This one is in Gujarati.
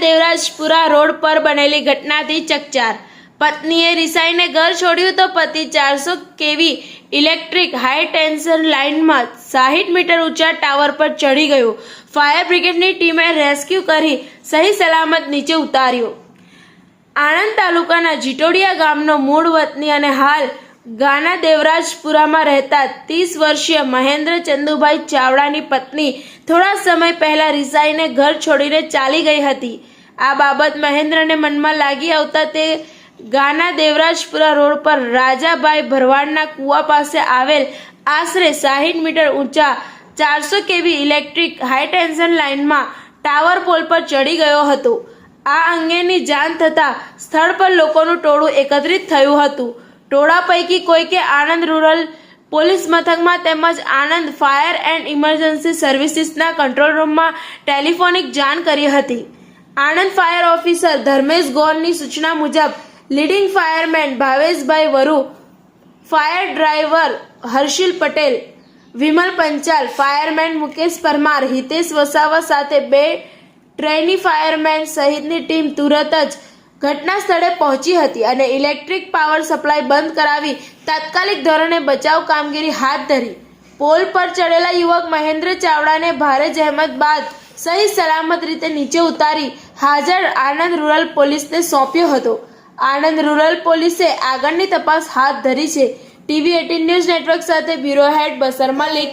દેવરાજપુરા રોડ પર બનેલી ઘટનાથી ચકચાર. પત્નીએ રિસાઈને ઘર છોડ્યું તો પતિ ચારસો કેવી ઇલેક્ટ્રિક હાઈ ટેન્શન લાઇનમાં સાહીઠ મીટર ઊંચા ટાવર પર ચડી ગયું. ફાયર બ્રિગેડની ટીમે રેસ્ક્યુ કરી સહી સલામત નીચે ઉતાર્યો. આણંદ તાલુકાના જીટોડિયા ગામનો મૂળ વતની અને હાલ ગાના દેવરાજપુરામાં રહેતા ત્રીસ વર્ષીય મહેન્દ્ર ચંદુભાઈ ચાવડાની પત્ની થોડા સમય પહેલા રિસાઈને ઘર છોડીને ચાલી ગઈ હતી. આ બાબત મહેન્દ્રને મનમાં લાગી આવતા તે ગાના દેવરાજપુરા રોડ પર રાજાભાઈ ભરવાડના કુવા પાસે આવેલ આશરે સાહીઠ મીટર ઊંચા ચારસો કેવી ઇલેક્ટ્રિક હાઈ ટેન્શન લાઇનમાં ટાવર પોલ પર ચડી ગયો હતો. આ અંગેની જાણ થતાં સ્થળ પર લોકોનું ટોળું એકત્રિત થયું હતું. ટોળા પૈકી કોઈકે આણંદ રૂરલ પોલીસ મથકમાં તેમજ આણંદ ફાયર એન્ડ ઇમરજન્સી સર્વિસીસના કંટ્રોલ રૂમમાં ટેલિફોનિક જાણ કરી હતી. આણંદ ફાયર ઓફિસર ધર્મેશ ગોરની સૂચના મુજબ, લીડિંગ ફાયરમેન ભાવેશભાઈ Varu, fire driver Harshil Patel, Vimal Panchal, fireman Mukesh Parmar, Hitesh Vasava સાથે બે ટ્રેની ફાયરમેન સહિતની ટીમ તુરત જ ઘટના સ્થળે પહોંચી હતી અને ઇલેક્ટ્રિક પાવર સપ્લાય બંધ કરાવી તાત્કાલિક ધોરણે બચાવ કામગીરી હાથ ધરી. પોલ પર ચડેલા યુવક મહેન્દ્ર ચાવડાને ભારે જહેમત બાદ સહી સલામત રીતે નીચે ઉતારી હાજર આણંદ રૂરલ પોલીસને સોંપ્યો હતો. આણંદ રૂરલ પોલીસે આગળની તપાસ હાથ ધરી છે. ટીવી એટીન ન્યૂઝ નેટવર્ક સાથે બ્યુરો હેડ બસર મલિક